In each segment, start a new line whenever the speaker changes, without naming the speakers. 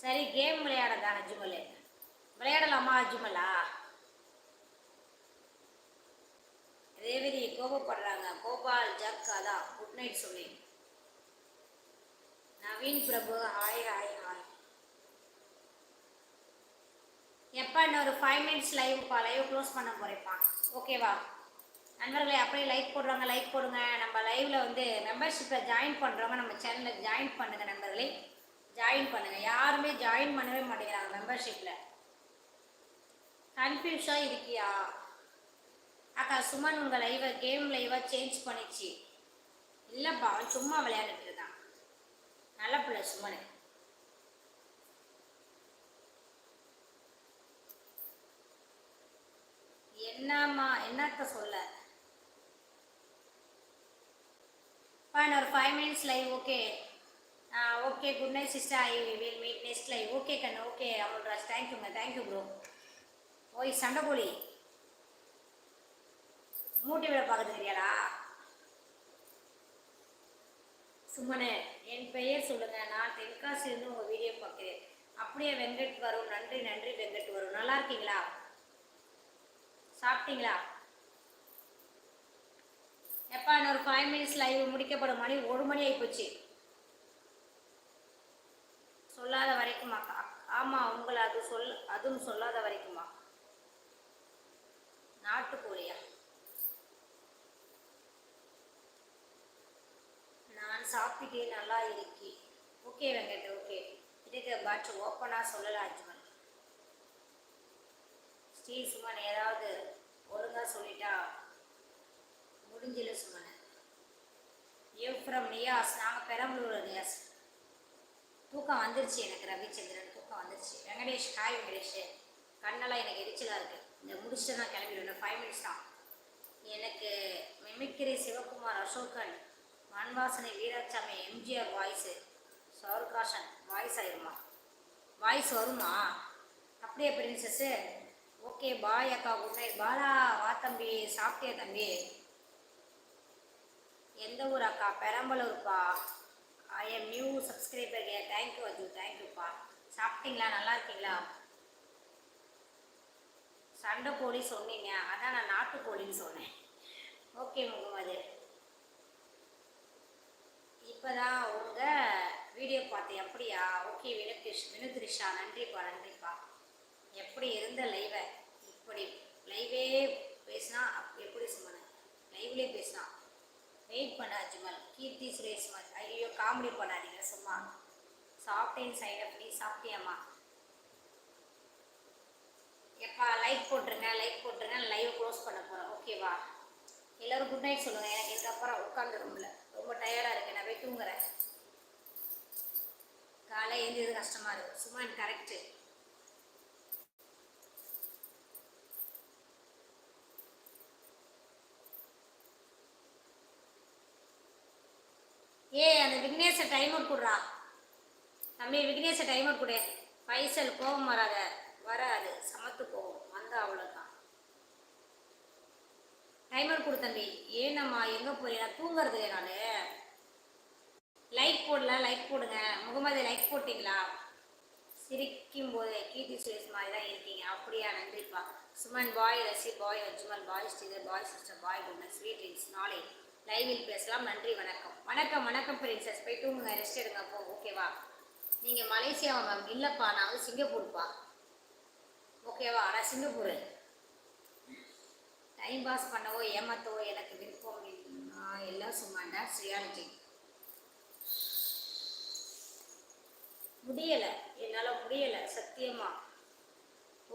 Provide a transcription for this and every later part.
சரி கேம் விளையாடதா அஜுமலே விளையாடலாமா அஜுமலா ரேவதி கோபப்படுறாங்க. கோபால் ஜக் அதான் குட் நைட் சொல்லி. Naveen Prabhu hi hi hi எப்போ இன்னொரு ஃபைவ் மினிட்ஸ் லைவ்ப்பா லைவ் க்ளோஸ் பண்ண போகிறேப்பா ஓகேவா நண்பர்களே அப்படியே லைக் போடுறவங்க லைக் போடுங்க. நம்ம லைவில் வந்து மெம்பர்ஷிப்பில் ஜாயின் பண்ணுறவங்க நம்ம சேனலில் ஜாயின் பண்ணுங்கள் நண்பர்களே. ஜாயின் பண்ணுங்கள் யாருமே ஜாயின் பண்ணவே மாட்டேங்கிறாங்க மெம்பர்ஷிப்பில் கன்ஃபியூஸாக இருக்கியா? அக்கா சுமன் உங்கள் லைவை கேம் லைவாக சேஞ்ச் பண்ணிச்சு. இல்லைப்பா அவன் சும்மா விளையாண்டுட்டு தான் நல்ல பிள்ளை சுமனு. என்னம்மா என்னத்த சொல்ல? ஃபைன் ஒரு five minutes live okay okay good night sister I will meet next live okay கண்ணு. ஓகே அமுல்ராஜ் தேங்க்யூங்க தேங்க்யூ ப்ரோ ஓய் சண்டைக்கோழி மூட்டி விட பார்க்க தெரியாதா சும்மனே என் பெயர் சொல்லுங்க. நான் தென்காசியிலிருந்து உங்கள் வீடியோ பார்க்குறேன். அப்படியே வெங்கட் வரும் நன்றி நன்றி வெங்கட் வரும் நல்லா இருக்கீங்களா? சாப்பிட்டீங்களா? எப்பா இன்னொரு ஃபைவ் மினிட்ஸ் லைவ் முடிக்கப்படும். மணி ஒரு மணி ஆகிப்போச்சு சொல்லாத வரைக்குமா? ஆமாம் உங்களை அது சொல் அதுவும் சொல்லாத வரைக்குமா? நாட்டுக்கோழியா? நான் சாப்பிட்டே நல்லா இருக்கி. Okay Venkat okay. இதுக்கு பட் ஓப்பனாக சொல்லலாம் அஜ்மல். ஸ்ரீ சுமன் ஏதாவது ஒழுங்காக சொல்லிட்டா? முடிஞ்சில சுமன். ஏ ஃப்ரம் நியாஸ் நாங்கள் பெரம்பலூர் நியாஸ் தூக்கம் வந்துருச்சு எனக்கு ரவிச்சந்திரன் தூக்கம் வந்துருச்சு வெங்கடேஷ் ஹாய் வெங்கடேஷ். கண்ணெல்லாம் எனக்கு எரிச்சலாக இருக்குது இந்த முடிச்சுட்டு நான் கிளம்பிடுவேன். ஃபைவ் மினிட்ஸ் தான். எனக்கு mimicry Sivakumar Asokan Manvasanai Veerasamy MGR voice சௌர்காஷன் voice ஆயிருமா? வாய்ஸ் வருமா? அப்படியே பிரின்சஸ்ஸு ஓகே பாய் அக்கா குட் நைட் பாலா வா தம்பி சாப்பிட்டியா தம்பி? எந்த ஊர் அக்கா? பெரம்பலூர்ப்பா? I am new subscriber thank you Aju தேங்க்யூப்பா சாப்பிட்டீங்களா? நல்லா இருக்கீங்களா? சண்டை கோழி சொன்னீங்க. அதான் நான் நாட்டுக்கோழின்னு சொன்னேன். ஓகே முகமது. இப்போதான் உங்கள் வீடியோ பார்த்தேன். அப்படியா? ஓகே வினுகிஷ் வினுத்ரிஷா நன்றிப்பா நன்றிப்பா எப்படி இருந்த லைவை இப்படி லைவே பேசினா எப்படி சொன்னேன்? லைவ்லேயே பேசினா வெயிட் பண்ண அஜ்மல். கீர்த்தி சுரேஷ் ஐயோ காமெடி பண்ணாதீங்க சும்மா. சாப்பிட்டேன் சைட் அப் நீ சாப்பிட்டியாம்மா? எப்பா லைக் போட்டுருங்க லைக் போட்டுருங்க லைவ் க்ளோஸ் பண்ண போகிறேன் ஓகேவா எல்லோரும் குட் நைட் சொல்லுங்கள் எனக்கு இதுக்கப்புறம் உட்காந்து ரூமில் ரொம்ப டயர்டாக இருக்கு. நான் போய் தூங்குறேன். காலை எழுந்தது கஷ்டமாக இருக்குது சும்மா எனக்கு கரெக்டு ஏ அந்த விக்னேஷ டைமர் கொடுறா. தம்பி விக்னேஷ டைமர் கொடு. பைசல் கோபம் வராத வராது. சமத்து கோபம். வந்தா அவ்வளோதான் டைமர் கொடு தம்பி. ஏனம்மா எங்கே போறீங்க? தூங்குறது நான். லைக் போடல லைக் போடுங்க. முகமது லைக் போட்டிங்களா? சிரிக்கும் போது கீர்த்தி சுரேஷ் மாதிரி தான் இருக்கீங்க. அப்படியா நன்றிப்பா. Suman bye Rasi bye Ajmal bye Sridhar bye sister bye goodness sweet dreams நாளை லைவில் பேசலாம் நன்றி வணக்கம். வணக்கம் வணக்கம் பிரின்சஸ் போய் தூங்குங்க ரெஸ்ட் எடுங்க போ ஓகேவா நீங்கள் மலேசியாவா மேம் இல்லைப்பா நான் வந்து சிங்கப்பூர்ப்பா ஓகேவா ஆனால் சிங்கப்பூர். டைம் பாஸ் பண்ணவோ ஏமாத்தவோ எனக்கு விருப்பம் எல்லாம் சும்மா ஸ்ரீயாலஜி முடியலை. என்னால் முடியலை சத்தியமா.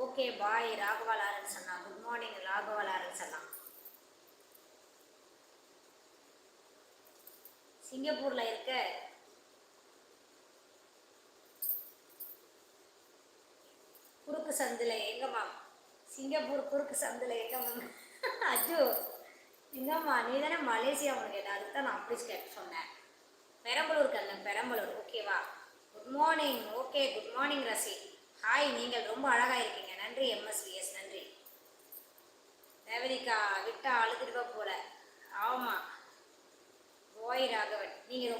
ஓகே பாய் ராகவா லாரன்ஸ் அண்ணா. குட் மார்னிங் ராகவா லாரன்ஸ் அண்ணா. சிங்கப்பூரில் இருக்க குறுக்கு சந்தில் எங்கம்மா சிங்கப்பூர் குறுக்கு சந்தில் எங்கம்மா அஜு எங்கம்மா நீ தானே மலேசியா உனக்கு கேட்ட அதுக்கு தான் நான் அப்படி கேட்டு சொன்னேன். பெரம்பலூர் கண்ணன் பெரம்பலூர். ஓகேவா good morning okay good morning Rasi. Hi நீங்கள் ரொம்ப அழகாக இருக்கீங்க. நன்றி எம்எஸ்விஎஸ் நன்றி. ரேவதிக்கா விட்டா அழுதுட்டு போல. ஆமாம் போய் ராகவன் நீங்கள்